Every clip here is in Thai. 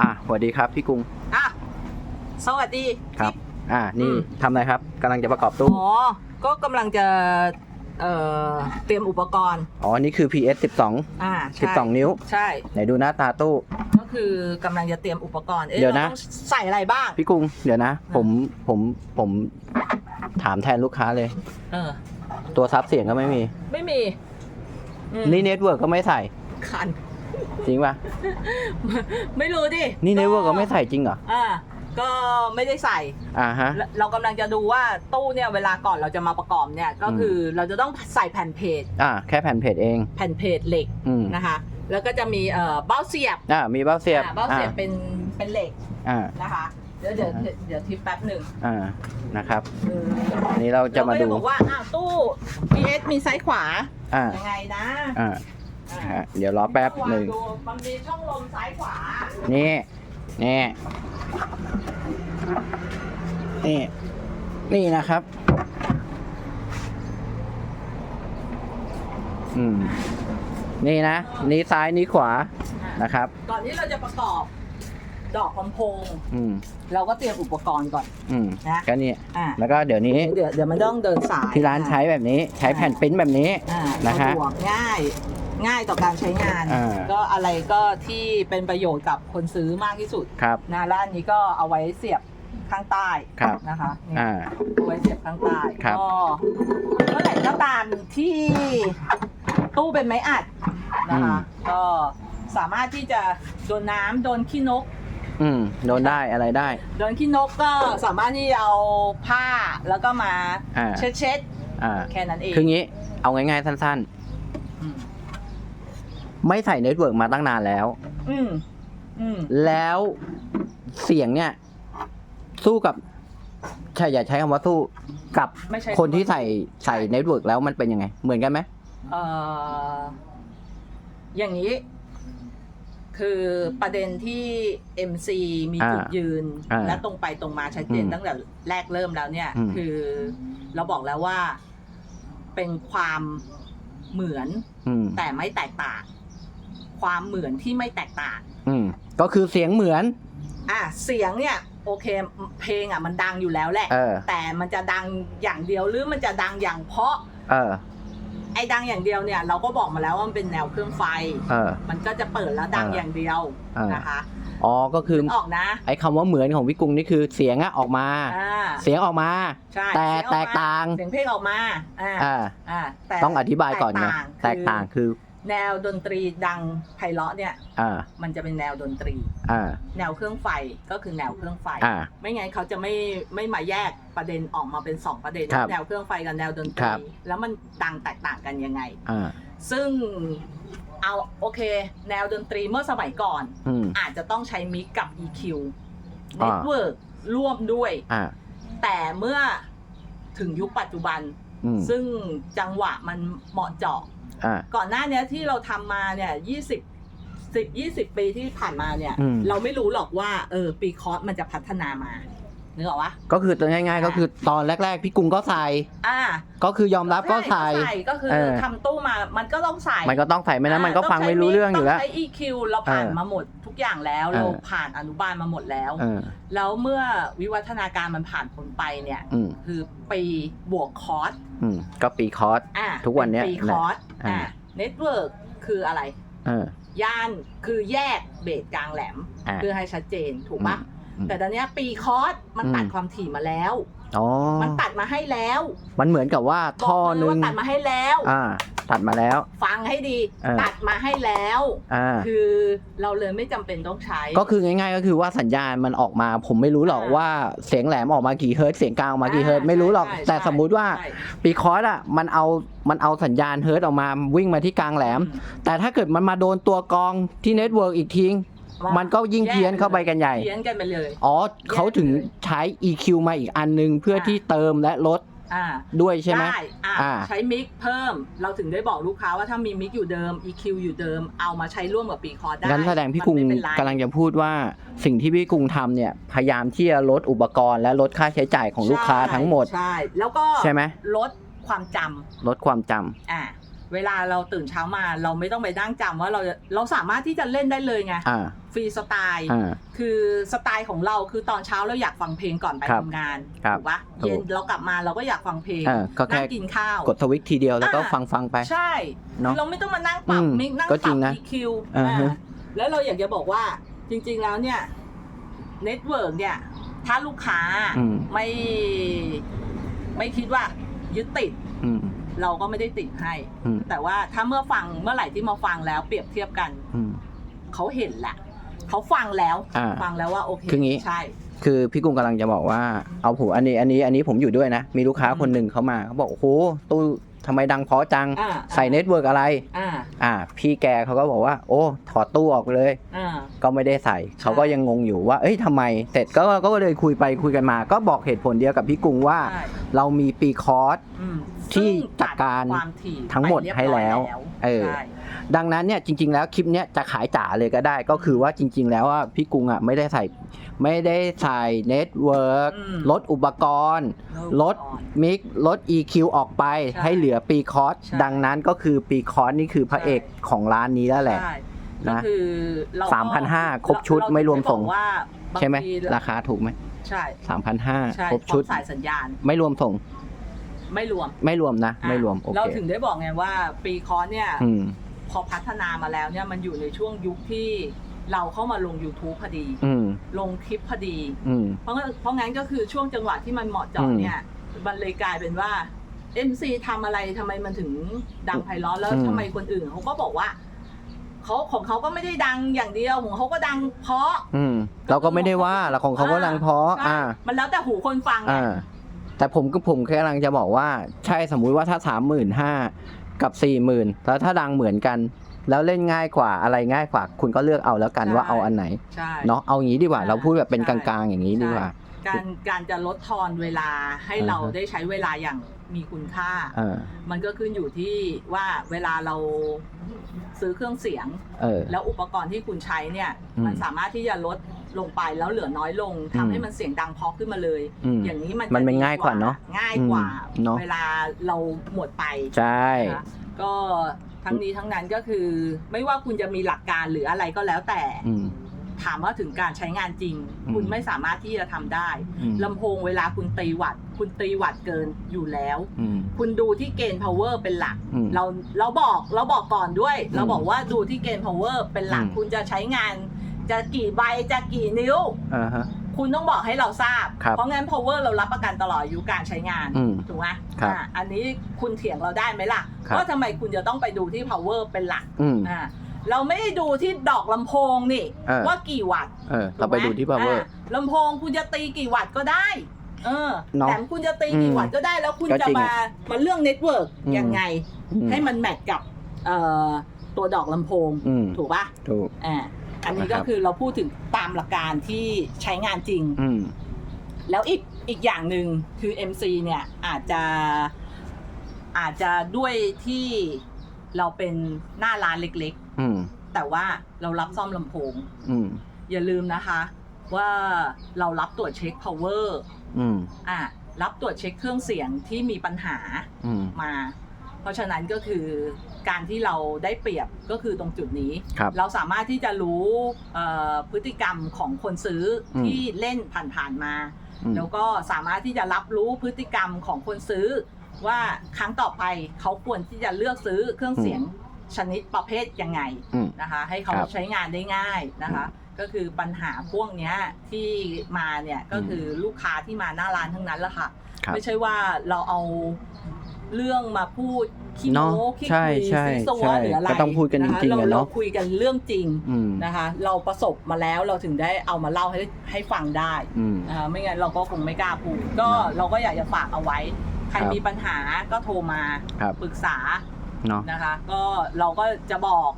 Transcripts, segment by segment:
อะสวัสดีครับพี่กรุงอะสวัสดีครับ อ่านี่อืมทำอะไรครับกำลังจะประกอบตู้อ๋อก็กำลังจะเอ่อเตรียมอุปกรณ์ อ๋อ นี่คือ PS 12อ่าใช่12 นิ้ว ใช่ ไหนดูหน้าตาตู้ ก็คือกำลังจะเตรียมอุปกรณ์เอ๊ะเดี๋ยวเรานะต้องใส่อะไรบ้าง พี่กรุงเดี๋ยวนะ ผมผมผมถามแทนลูกค้าเลย เออ ตัวซับเสียงก็ไม่มี ไม่มีอืมนี่เน็ตเวิร์กก็ไม่ใส่ คัน จริงป่ะ ไม่รู้ดินี่เน็ตเวิร์กก็ไม่ใส่จริงเหรอ อ่าก็ไม่ได้ใส่ อ่าฮะ เราเรากำลังจะดูว่าตู้เนี่ยเวลาก่อนเราจะมาประกอบเนี่ยก็คือเราจะต้องใส่แผ่นเพจ อ่าแค่แผ่นเพจเอง แผ่นเพจเหล็กอืมนะคะ แล้วก็จะมีเอ่อเบ้าเสียบ อ่ามีเบ้าเสียบอ่าเบ้าอ่าเสียบเป็นเป็นเหล็ก อ่า นะคะ เดี๋ยวเดี๋ยวเดี๋ยวเดี๋ยวทิปแป๊บหนึ่งอ่า นะครับเอออันนี้เราจะมาเรก็ดูบอกว่าอ้าวตู้ PS มีซ้ายขวา อ่า ยังไงนะ อ่าอ่า ฮะเดี๋ยวรอแป๊บหนึ่งต้องวาดูมันมีช่องลมซ้ายขวา นี่ นี่ นี่ นี่นะครับ อืม นี่นะ นี้ซ้ายนี้ขวา นะครับ ก่อนที่เราจะประกอบดอกลำโพง อืม เราก็เตรียมอุปกรณ์ก่อน อืมนะก็นี่อ่า แล้วก็เดี๋ยวนี้ เดี๋ยวเดี๋ยวมันต้องเดินสายที่ร้านใช้แบบนี้ ใช้แผ่นปริ้นแบบนี้ อ่านะฮะสะดวกง่าย ง่ายต่อการใช้งาน อ่า ก็อะไรก็ที่เป็นประโยชน์กับคนซื้อมากที่สุดครับ นะร้านนี้ก็เอาไว้เสียบข้างใต้ครับ นะคะนี่อ่า เอาไว้เสียบข้างใต้ครับ ก็เมื่อไหร่ก็ตามที่ตู้เป็นไม้อัดนะคะ ก็สามารถที่จะโดนน้ำโดนขี้นก อืมโดนได้อะไรได้ โดนขี้นกก็สามารถที่จะเอาผ้าแล้วก็มาอ่า เช็ดเช็ดอ่า ๆแค่นั้นเอง คืองี้ เอาง่ายๆสั้นอืมๆ ไม่ใส่เน็ตเวิร์กมาตั้งนานแล้ว อืมอืมแล้วเสียงเนี่ย สู้กับใช่อย่าใช้คำว่าสู้กับไม่ใช่คนที่ใส่ใส่เน็ตเวิร์กแล้วมันเป็นยังไง เหมือนกันไหมเอ่ออย่างนี้ คือประเด็นที่ MC มีจุดยืน อ่าและตรงไปตรงมาชัดเจนอืมตั้งแต่แรกเริ่มแล้วเนี่ย อืม คือเราบอกแล้วว่าเป็นความเหมือนอืม แต่ไม่แตกต่าง ความเหมือนที่ไม่แตกต่าง อืมก็คือเสียงเหมือน อะเสียงเนี่ยโอเคเพลงอะมันดังอยู่แล้วแหละ เออ แต่มันจะดังอย่างเดียวหรือมันจะดังอย่างเพราะ เออ ไอ้ดังอย่างเดียวเนี่ยเราก็บอกมาแล้วว่ามันเป็นแนวเครื่องไฟ เออ มันก็จะเปิดแล้วดังเออออย่างเดียวเออนะคะอ๋อก็คือ นึกออกนะไอ้คำว่าเหมือนของพี่กุ้งนี่คือเสียงอะออกมา อ่าเสียงออกมา ใช่แต่เสียงออมแตกต่าง เสียงเพลงออกมาอ่าอ่าอ่าแต่ต้องอธิบายก่อนไงแตกต่างคือคือ แนวดนตรีดังไพเราะเนี่ย อ่า มันจะเป็นแนวดนตรี อ่า แนวเครื่องไฟก็คือแนวเครื่องไฟ อ่า ไม่งั้นเขาจะไม่ไม่มาแยกประเด็นออกมาเป็นสองประเด็นครับแนวเครื่องไฟกับแนวดนตครัรีบแล้วมันดังแตกต่างกันยังไง อ่า ซึ่งเอาโอเค แนวดนตรีเมื่อสมัยก่อน อืม อาจจะต้องใช้มิกกับ EQ อ่า Network ร่วมด้วย อ่า แต่เมื่อถึงยุคปัจจุบัน อืม ซึ่งจังหวะมันเหมาะเจาะ อ่าก่อนหน้าเนี้ยที่เราทำมาเนี่ยยี่สิบสิบยี่สิบปีที่ผ่านมาเนี่ย อืม เราไม่รู้หรอกว่าเออปีคอร์สมันจะพัฒนามา นึกออกปะก็คือตัวง่าย ๆ ก็คือตอนแรก ๆ พี่กุ้งก็ใส่ อ่า ก็คือยอมรับก็ใส่ใช่ก็คือเออ ทำตู้มา มันก็ต้องใส่มันก็ต้องใส่ไม่นั้นมันก็ฟังไม่รู้เรื่องอยู่แล้ว ต้ใช้ EQ เราผ่านเออมาหมดทุกอย่างแล้ว เออ เราผ่านอนุบาลมาหมดแล้ว เออแล้วเมื่อวิวัฒนาการมันผ่านผลไปเนี่ย อืมคือปีบวกคอร์สอืมก็ปีคอร์ส อะทุกวันเนี้ยป็ปีคอร์สอ่า อะเน็ตเวิร์กคืออะไร เออย่านคือแยกเบสกลางแหลม อ่า เพื่อให้ชัดเจนถูกปะอืม แต่ตอนเนี้ยปีคอร์สมันตัดอืมความถี่มาแล้ว อ๋อ มันตัดมาให้แล้วมันเหมือนกับว่าบท่อกเลยนึงว่าตัดมาให้แล้ว อ่า ตัดมาแล้ว ฟังให้ดี เออ ตัดมาให้แล้ว อ่า คือเราเลยไม่จำเป็นต้องใช้ ก็คือง่ายๆก็คือว่าสัญญาณมันออกมา ผมไม่รู้หรอกอ่า ว่าเสียงแหลมออกมากี่เฮิร์ตซ์เสียงกลางออกมากี่เฮิร์ตซ์ไม่รู้หรอก ใช่แต่ใช่สมมุติว่าใช่ปีคอร์สอะมันเอามันเอาสัญญาณเฮิร์ตซ์ออกมาวิ่งมาที่กลางแหลม แต่ถ้าเกิดมันมาโดนตัวกรองที่เน็ตเวิร์กอีกทิ้ งมันก็ยิ่งเพี้ยนเข้าไปกันใหญ่ เพี้ยนกันไปเลย อ๋อเขาถึงใช้ EQ มาอีกอันนึงเพื่อที่เติมและลดอ่าด้วยใช่ไหม ได้อะอ่า ใช้มิกเพิ่ม เราถึงได้บอกลูกค้าว่าถ้ามีมิกอยู่เดิม EQ อยู่เดิม เอามาใช้ร่วมกับปีคอร์สได้งั้นแสดงพี่กุงมันไม่เป็นไร กำลังจะพูดว่าสิ่งที่พี่กุงทำเนี่ยพยายามที่จะลดอุปกรณ์และลดค่าใช้จ่ายของลูกค้าทั้งหมด ใช่ แล้วก็ใช่ไหม ลดความจำลดความจำอ่า เเวลาเราตื่นเช้ามาเราไม่ต้องไปนั่งจำว่าเราจะเราสามารถที่จะเล่นได้เลยไงอ่าฟรีสไตล์อ่า คือสไตล์ของเราคือตอนเช้าเราอยากฟังเพลงก่อนไปครับทำงานครับถูกปะถูก เย็นเรากลับมาเราก็อยากฟังเพลงอ่าก็นั่แค่งกินข้าว กดทวิตทีเดียวแล้วก็อ่า ฟังฟังไป ใช่เนอะเราไม่ต้องมานั่งปรับอืมมิกนั่งก็ปจริรับงนะ EQ อ่าฮะ อ่าแล้วเราอยากจะบอกว่าจริง ๆแล้วเนี่ยเน็ตเวิร์กเนี่ย ถ้าลูกค้าอืม ไม่ไม่คิดว่ายึดติด อืม เราก็ไม่ได้ติดให้ อืม แต่ว่าถ้าเมื่อฟังเมื่อไหร่ที่มาฟังแล้วเปรียบเทียบกัน อืม เขาเห็นแหละเขาฟังแล้วอ่าฟังแล้วว่าโอเคคืองี้ ใช่ คือพี่กุ้งกำลังจะบอกว่าเอาผมอันนี้อันนี้อันนี้ผมอยู่ด้วยนะ มีลูกค้าคนหนึ่งเขามาเขาบอกโอ้โหตู้ ทำไมดังเพราะจังอ่าใส่เน็ตเวิร์กอะไร อ่าอ่า พี่แกเขาก็บอกว่า โอ้ ถอดตู้ออกไปเลย อ่า ก็ไม่ได้ใส่ เขาก็ยังงงอยู่ว่า เอ้ยทำไม เสร็จก็ก็เลยคุยไปคุยกันมา ก็บอกเหตุผลเดียวกับพี่กุ้งว่า ใช่เรามีปีคอร์ส อืมที่ซึ่งจัดการความถี่ทั้งหมดไปเรียบให้แล้วร้ยเออ ใช่ ดังนั้นเนี่ยจริง ๆ แล้วคลิปเนี้ยจะขายจ๋าเลยก็ได้ ก็คือว่าจริง ๆ แล้วว่าพี่กุ้งอะไม่ได้ใส่ไม่ได้ใส่เน็ตเวิร์กอืมลดอุปกรณ์ ลดมิกลด EQ ออกไปใช่ให้เหลือปีคอร์สใช่ ดังนั้นก็คือปีคอร์สนี่คือพระเอกของร้านนี้แล้วแหละ ใช่นะก็คือเราก็สามพันห้าครบชุดเาไม่รวมส่งถึได้บอกว่าบางใช่ไหมทีราคาถูกไหมใช่สามพันห้าใช่ครบพร้ชุอดมสายสัญญาณไม่รวมส่งไม่รวมไม่รวมนะ อะไม่รวมโอเราเคถึงได้บอกไงว่าปีคอร์สเนี่ย อืมพ อพัฒนามาแล้วเนี่ยมันอยู่ในช่วงยุคที่เราเข้ามาลง YouTube พอดี อืมลงคลิปพอดี อืม เพราะงั้นเพราะงั้นก็คือช่วงจังหวะที่มันเหมาะเจาะอืมเนี่ย มันเลยกลายเป็นว่า MC ทำอะไรทำไมมันถึงดังไพเราะแล้วอืม ทำไมคนอื่นเขาก็บอกว่าเขาของเขาก็ไม่ได้ดังอย่างเดียวของเขาก็ดังเพราะอืม เราก็ไม่ได้ว่าแล้วของเขาก็ดังเพราะใช่อ่า มันแล้วแต่หูคนฟังไง อ่าแต่ผมก็ผมแค่กำลังจะบอกว่า ใช่สมมุติว่าถ้าสามหมื่นห้า กับสี่หมื่นแล้วถ้าดังเหมือนกัน แล้วเล่นง่ายกว่าอะไรง่ายกว่า คุณก็เลือกเอาแล้วกันว่าเอาอันไหนใช่ เนาะเอางี้ดีกว่าใช่เราพูดแบบเป็นใช่กลางๆ อย่างนี้ดีกว่า การการจะลดทอนเวลาให้เราอ่าฮะได้ใช้เวลาอย่างมีคุณค่า เออมันก็ขึ้นอยู่ที่ว่าเวลาเราซื้อเครื่องเสียง เออ แล้วอุปกรณ์ที่คุณใช้เนี่ย อืม มันสามารถที่จะลด ลงไปแล้วเหลือน้อยลงทำให้มันเสียงดังเพอขึ้นมาเลย อืมอย่างนี้มันมันจะเป็นดีง่ายกว่าเนอะง่ายกว่า อืมเนอะ เวลาเราหมดไป ใช่ นะคะก็ทั้งนี้ทั้งนั้นก็คือ ไม่ว่าคุณจะมีหลักการหรืออะไรก็แล้วแต่ อืม ถามว่าถึงการใช้งานจริง อืม คุณไม่สามารถที่จะทำได้อืมลำโพงเวลาคุณตีวัตต์คุณตีวัตต์เกินอยู่แล้ว อืม คุณดูที่เกณฑ์ power เป็นหลัก อืมเราเราบอกเราบอกก่อนด้วยอืมเราบอกว่าดูที่เกณฑ์ power เป็นหลัก อืม คุณจะใช้งาน จะกี่ใบจะกี่นิ้ว อ่าฮะ คุณต้องบอกให้เราทราบ ครับเพราะงั้น power เรารับประกันตลอดอายุการใช้งานอืมถูกไหมครับอะอันนี้คุณเถียงเราได้ไหมล่ะครับ ว่าทำไมคุณจะต้องไปดูที่ power เป็นหลักอืม อะเราไม่ได้ดูที่ดอกลำโพงนี่เออ ว่ากี่วัตต์เออเราไปดูที่ถูกหม power อะลำโพงคุณจะตีกี่วัตต์ก็ได้ เออเนาะแต่คุณจะตีกี่อืมวัตต์ก็ได้ แล้วคุณก็จะจริงมาอะมาเรื่องเน็ตเวิร์กอืม ยังไง อืมให้มันแมทกับเอ่อตัวดอกลำโพง อืมถูกปะถูก อ่า อันนี้นะคก็รับคือเราพูดถึงตามหลักการที่ใช้งานจริงอืมแล้วอีกอีกอย่างหนึ่งคือ MC เนี่ยอาจจะอาจจะด้วยที่เราเป็นหน้าร้านเล็กอืมๆแต่ว่าเรารับซ่อมลำโพงอืมอย่าลืมนะคะ ว่าเรารับตรวจเช็ค power อืมอะรับตรวจเช็คเครื่องเสียงที่มีปัญหาอืมมา เพราะฉะนั้นก็คือ การที่เราได้เปรียบก็คือตรงจุดนี้ ครับ เราสามารถที่จะรู้เอ่อพฤติกรรมของคนซื้ออม ที่เล่นผ่านๆมา อืม แล้วก็สามารถที่จะรับรู้พฤติกรรมของคนซื้อ ว่าครั้งต่อไปเขาควรที่จะเลือกซื้อเครื่องเสียงชนิดประเภทยังไงอืมนะคะ ให้เขาครับใช้งานได้ง่ายนะคะ ก็คือปัญหาพวกเนี้ยที่มาเนี่ยก็คือลูกค้าที่มาหน้าร้านทั้งนั้นแหละค่ะ ครับ ไม่ใช่ว่าเราเอา เรื่องมาพูดขี้เนโม้อะขี้ใช่คุยใช่ซีซัวใช่หรืออะไรก็ต้องพูดกันจริงๆะอะเนอะเราคุยกันเรื่องจริงอืม นะคะ เราประสบมาแล้วเราถึงได้เอามาเล่าให้ให้ฟังได้อืม นะคะไม่งั้นเราก็คงไม่กล้าพูดก็เนอะเราก็อยากจะฝากเอาไว้ ใครครับมีปัญหาก็โทรมาครับ ปรึกษาเนาะนะคะ ก็เราก็จะบอก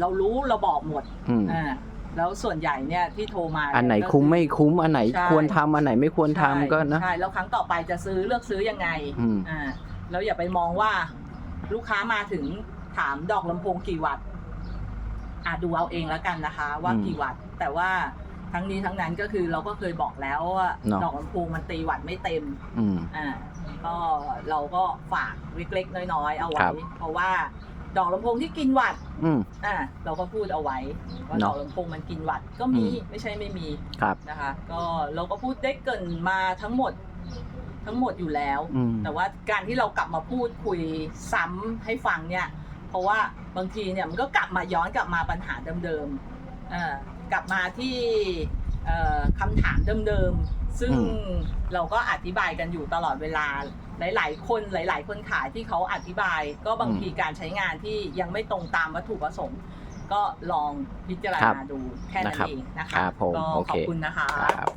เรารู้เราบอกหมดอืม อ่า แล้วส่วนใหญ่เนี่ยที่โทรมาเยอันไหนก็คุ้มไม่คุ้มอันไหนใช่ควรทำอันไหนไม่ควรทำก็นะใช่แล้วครั้งต่อไปจะซื้อเลือกซื้อยังไงอืมอ่าแล้วอย่าไปมองว่า ลูกค้ามาถึงถามดอกลำโพงกี่วัตต์อะดูเอาเองแล้วกันนะคะ ว่าอืมกี่วัตต์แต่ว่าทั้งนี้ทั้งนั้นก็คือเราก็เคยบอกแล้วว่าเนอะดอกลำโพงมันตีวัตต์ไม่เต็มอืมอ่าก็เราก็ฝากเล็กๆน้อยๆเอาคไว้รับเพราะว่า ดอกลำโพงที่กินวัดอืม อะเราก็พูดเอาไว้ว่าเนดอะอกลำโพงมันกินวัดก็มีอืม ไม่ใช่ไม่มีครับ นะคะ ก็เราก็พูดได้เกรินมาทั้งหมดทั้งหมดอยู่แล้ว อืม แต่ว่าการที่เรากลับมาพูดคุยซ้ำให้ฟังเนี่ย เพราะว่าบางทีเนี่ยมันก็กลับมาย้อนกลับมาปัญหาเดิมๆเอ่อกลับมาที่เอ่อคำถามเดิมๆซึ่งอืมเราก็อธิบายกันอยู่ตลอดเวลา หลาย ๆ คนหลาย ๆ คนขายที่เขาอธิบาย ก็บางทีการใช้งานที่ยังไม่ตรงตามวัตถุประสงค์ ก็ลองพิจารณาดูแค่นั้นนะครับเองนะคคะรับผมก็โอขเคอบคุณนะคะครับ